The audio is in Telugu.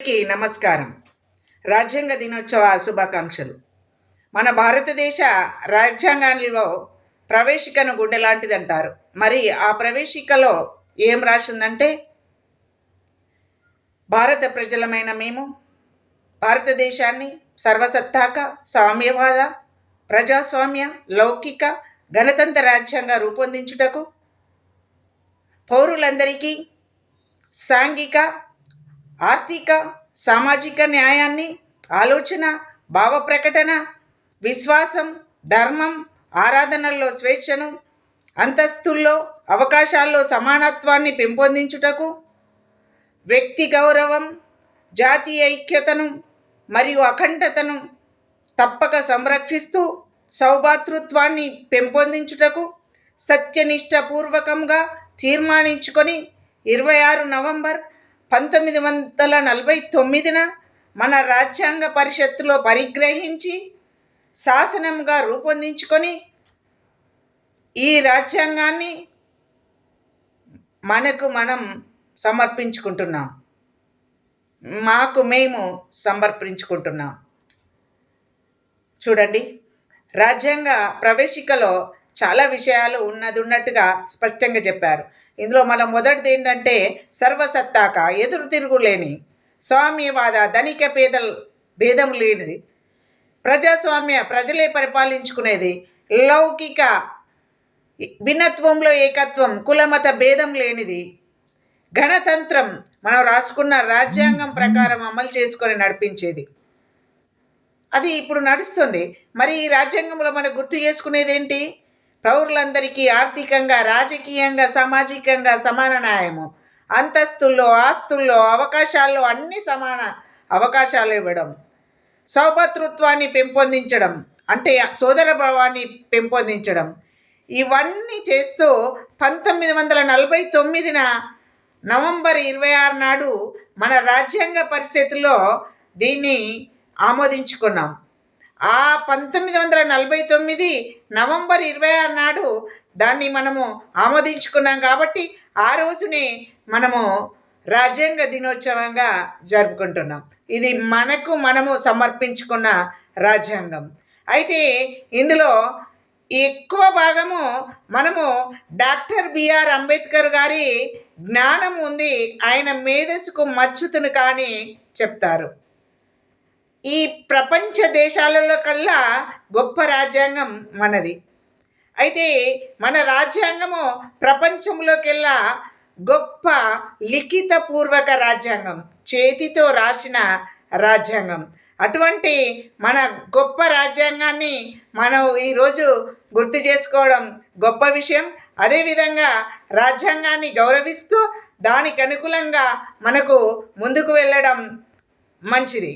అందరికీ నమస్కారం. రాజ్యాంగ దినోత్సవ శుభాకాంక్షలు. మన భారతదేశ రాజ్యాంగంలో ప్రవేశికను గుండె లాంటిది అంటారు మరి ఆ ప్రవేశికలో ఏం రాసిందంటే భారత ప్రజలమైన మేము భారతదేశాన్ని సర్వసత్తాక సామ్యవాద ప్రజాస్వామ్య లౌకిక గణతంత్ర రాజ్యాంగ రూపొందించుటకు పౌరులందరికీ సాంఘిక ఆర్థిక సామాజిక న్యాయాన్ని ఆలోచన భావ ప్రకటన విశ్వాసం ధర్మం ఆరాధనల్లో స్వేచ్ఛను అంతస్తుల్లో అవకాశాల్లో సమానత్వాన్ని పెంపొందించుటకు వ్యక్తి గౌరవం జాతీయ ఐక్యతను మరియు అఖండతను తప్పక సంరక్షిస్తూ సౌభాతృత్వాన్ని పెంపొందించుటకు సత్యనిష్టపూర్వకంగా తీర్మానించుకొని ఇరవై ఆరు నవంబర్ పంతొమ్మిది వందల నలభై తొమ్మిదిన మన రాజ్యాంగ పరిషత్తులో పరిగ్రహించి శాసనంగా రూపొందించుకొని ఈ రాజ్యాంగాన్ని మనకు మనం సమర్పించుకుంటున్నాం. మాకు మేము సమర్పించుకుంటున్నాం చూడండి రాజ్యాంగ ప్రవేశికలో చాలా విషయాలు ఉన్నది ఉన్నట్టుగా స్పష్టంగా చెప్పారు. ఇందులో మన మొదటిది ఏంటంటే సర్వసత్తాక ఎదురు తిరుగులేని స్వామ్యవాద ధనిక పేదల భేదం లేనిది. ప్రజాస్వామ్య ప్రజలే పరిపాలించుకునేది. లౌకిక భిన్నత్వంలో ఏకత్వం కులమత భేదం లేనిది. గణతంత్రం మనం రాసుకున్న రాజ్యాంగం ప్రకారం అమలు చేసుకొని నడిపించేది. అది ఇప్పుడు నడుస్తుంది. మరి ఈ రాజ్యాంగంలో మనం గుర్తు చేసుకునేది ఏంటి? పౌరులందరికీ ఆర్థికంగా రాజకీయంగా సామాజికంగా సమాన న్యాయము. అంతస్తుల్లో ఆస్తుల్లో అవకాశాల్లో అన్ని సమాన అవకాశాలు ఇవ్వడం. సౌభతృత్వాన్ని పెంపొందించడం. అంటే సోదర భావాన్ని పెంపొందించడం. ఇవన్నీ చేస్తూ పంతొమ్మిది వందల నలభై తొమ్మిదిన నవంబర్ ఇరవై ఆరు నాడు మన రాజ్యాంగ పరిస్థితుల్లో దీన్ని ఆమోదించుకున్నాం. ఆ పంతొమ్మిది వందల నలభై తొమ్మిది నవంబర్ ఇరవై ఆరు నాడు దాన్ని మనము ఆమోదించుకున్నాం కాబట్టి ఆ రోజునే మనము రాజ్యాంగ దినోత్సవంగా జరుపుకుంటున్నాం. ఇది మనకు మనము సమర్పించుకున్న రాజ్యాంగం. అయితే ఇందులో ఎక్కువ భాగము మనము డాక్టర్ బిఆర్ అంబేద్కర్ గారి జ్ఞానం ఉంది ఆయన మేధస్సుకు మచ్చుతును కానీ చెప్తారు. ఈ ప్రపంచ దేశాలలో కల్లా గొప్ప రాజ్యాంగం మనది. అయితే మన రాజ్యాంగము ప్రపంచంలోకెల్లా గొప్ప లిఖితపూర్వక రాజ్యాంగం చేతితో రాసిన రాజ్యాంగం. అటువంటి మన గొప్ప రాజ్యాంగాన్ని మనం ఈరోజు గుర్తు చేసుకోవడం గొప్ప విషయం. అదేవిధంగా రాజ్యాంగాన్ని గౌరవిస్తూ దానికి అనుకూలంగా మనకు ముందుకు వెళ్ళడం మంచిది.